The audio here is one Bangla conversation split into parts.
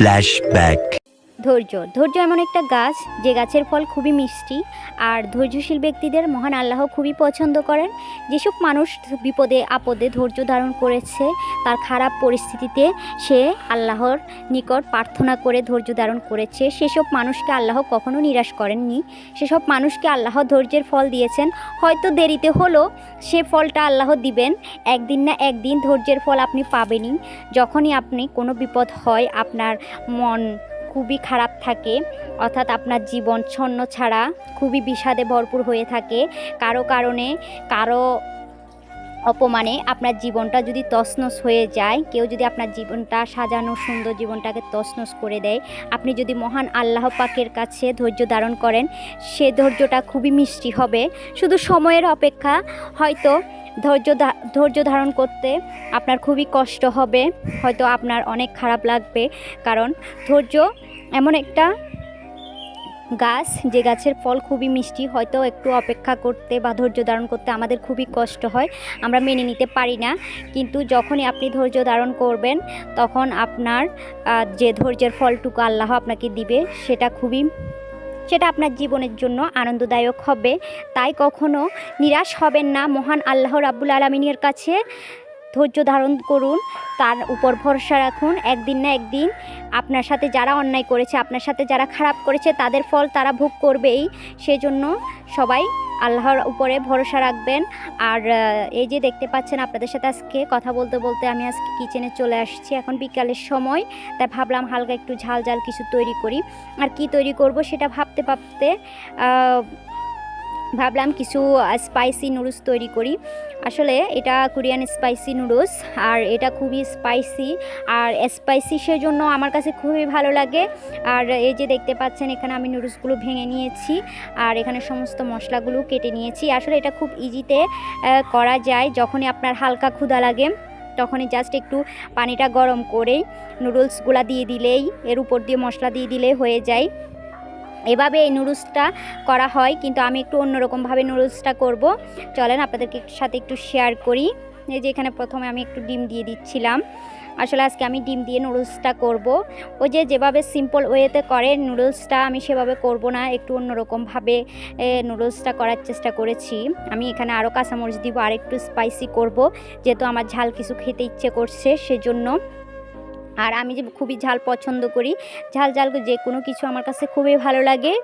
Flashback. ধৈর্য। ধৈর্য এমন একটা গাছ, যে গাছের ফল খুবই মিষ্টি, আর ধৈর্যশীল ব্যক্তিদের মহান আল্লাহ খুবই পছন্দ করেন। যেসব মানুষ বিপদে, আপদে ধৈর্য ধারণ করেছে, তার খারাপ পরিস্থিতিতে সে আল্লাহর নিকট প্রার্থনা করে ধৈর্য ধারণ করেছে। সেসব মানুষকে আল্লাহ কখনো নিরাশ করেননি। সেসব মানুষকে আল্লাহ ধৈর্যের ফল দিয়েছেন। হয়তো দেরিতে হলো সে ফলটা আল্লাহ দিবেন। একদিন না একদিন ধৈর্যের ফল আপনি পাবেনই। যখনই আপনি কোনো বিপদ হয়, আপনার মন খুবই খারাপ থাকে। অর্থাৎ আপনার জীবন ছন্ন ছাড়া খুবই বিষাদে ভরপুর হয়ে থাকে। কারও কারণে, কারও অপমানে আপনার জীবনটা যদি তছনছ হয়ে যায়, কেউ যদি আপনার জীবনটা সাজানো, সুন্দর জীবনটাকে তছনছ করে দেয়, আপনি যদি মহান আল্লাহ পাকের কাছে ধৈর্য ধারণ করেন, সে ধৈর্যটা খুবই মিষ্টি হবে। শুধু সময়ের অপেক্ষা, হয়তো ধৈর্য ধৈর্য ধারণ করতে আপনার খুবই কষ্ট হবে। হয়তো আপনার অনেক খারাপ লাগবে। কারণ ধৈর্য এমন একটা গাছ, যে গাছের ফল খুবই মিষ্টি, হয়তো একটু অপেক্ষা করতে বা ধৈর্য ধারণ করতে আমাদের খুবই কষ্ট হয়। আমরা মেনে নিতে পারি না। কিন্তু যখনই আপনি ধৈর্য ধারণ করবেন, তখন আপনার যে ধৈর্যের ফলটুকু আল্লাহ আপনাকে দিবে, সেটা খুবই সেটা আপনার জীবনের জন্য আনন্দদায়ক হবে। তাই কখনো নিরাশ হবেন না। মহান আল্লাহ রাব্বুল আলমিনের কাছে ধৈর্য ধারণ করুন। তার উপর ভরসা রাখুন। একদিন না একদিন আপনার সাথে যারা অন্যায় করেছে, আপনার সাথে যারা খারাপ করেছে, তাদের ফল তারা ভোগ করবেই। সেজন্য সবাই আল্লাহর উপরে ভরসা রাখবেন। আর এই যে দেখতে পাচ্ছেন আপনাদের সাথে আজকে কথা বলতে বলতে আমি আজকে কিচেনে চলে আসছি। এখন বিকালের সময়, তাই ভাবলাম হালকা একটু ঝাল ঝাল কিছু তৈরি করি। আর কি তৈরি করব সেটা ভাবতে ভাবতে ভাবলাম কিছু স্পাইসি নুডলস তৈরি করি। আসলে এটা কোরিয়ান স্পাইসি নুডলস আর এটা খুবই স্পাইসি আর স্পাইসি সেজন্য আমার কাছে খুবই ভালো লাগে। আর এই যে দেখতে পাচ্ছেন, এখানে আমি নুডলসগুলো ভেঙে নিয়েছি, আর এখানে সমস্ত মশলাগুলো কেটে নিয়েছি। আসলে এটা খুব ইজিতে করা যায়, যখনই আপনার হালকা ক্ষুধা লাগে, তখনই জাস্ট একটু পানিটা গরম করেই নুডলসগুলা দিয়ে দিলেই, এর উপর দিয়ে মশলা দিয়ে দিলেই হয়ে যায়। এভাবে এই নুডলসটা করা হয়, কিন্তু আমি একটু অন্যরকমভাবে নুডলসটা করব। চলেন আপনাদেরকে সাথে একটু শেয়ার করি। এই যে এখানে প্রথমে আমি একটু ডিম দিয়ে দিচ্ছিলাম। আসলে আজকে আমি ডিম দিয়ে নুডলসটা করব। ওই যে যেভাবে সিম্পল ওয়েতে করে নুডলসটা, আমি সেভাবে করব না। একটু অন্যরকমভাবে নুডলসটা করার চেষ্টা করেছি। আমি এখানে আরও কাঁচামরিচ দিব আর একটু স্পাইসি করব। যেহেতু আমার ঝাল কিছু খেতে ইচ্ছে করছে, সেজন্য আর আমি যে খুবই ঝাল পছন্দ করি। ঝাল ঝাল যে কোনো কিছু আমার কাছে খুবই ভালো লাগে।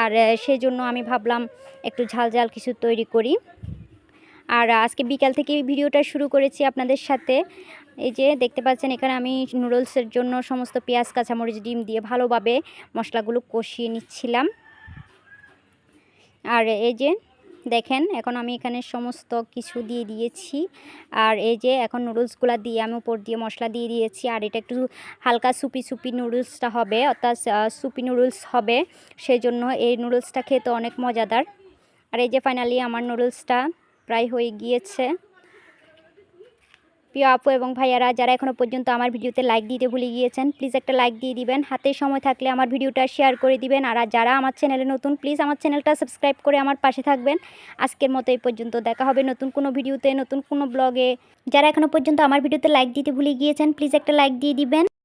আর সেজন্য আমি ভাবলাম একটু ঝাল ঝাল কিছু তৈরি করি। আর আজকে বিকাল থেকে ভিডিওটা শুরু করেছি আপনাদের সাথে। এই যে দেখতে পাচ্ছেন, এখানে আমি নুডলসের জন্য সমস্ত পেঁয়াজ, কাঁচামরিচ, ডিম দিয়ে ভালোভাবে মশলাগুলো কষিয়ে নিচ্ছিলাম। আর, এই যে দেখেন, এখন আমি এখানে সমস্ত কিছু দিয়ে দিয়েছি। আর এই যে এখন নুডলসগুলো দিয়ে আমি উপর দিয়ে মশলা দিয়ে দিয়েছি। আর এটা একটু হালকা সুপি সুপি নুডলসটা হবে, অর্থাৎ সুপি নুডলস হবে। সেই জন্য এই নুডলসটা খেতে অনেক মজাদার। আর এই যে ফাইনালি আমার নুডলসটা প্রায় হয়ে গিয়েছে। প্রিয় আপু এবং ভাইয়ারা, যারা এখনও পর্যন্ত আমার ভিডিওতে লাইক দিতে ভুলে গিয়েছেন প্লিজ একটা লাইক দিয়ে দিবেন। হাতে সময় থাকলে আমার ভিডিওটা শেয়ার করে দিবেন। আর যারা আমার চ্যানেলে নতুন প্লিজ আমার চ্যানেলটা সাবস্ক্রাইব করে আমার পাশে থাকবেন। আজকের মতো এই পর্যন্ত, দেখা হবে নতুন কোনো ভিডিওতে, নতুন কোনো ব্লগে যারা এখনও পর্যন্ত আমার ভিডিওতে লাইক দিতে ভুলে গিয়েছেন প্লিজ একটা লাইক দিয়ে দিবেন।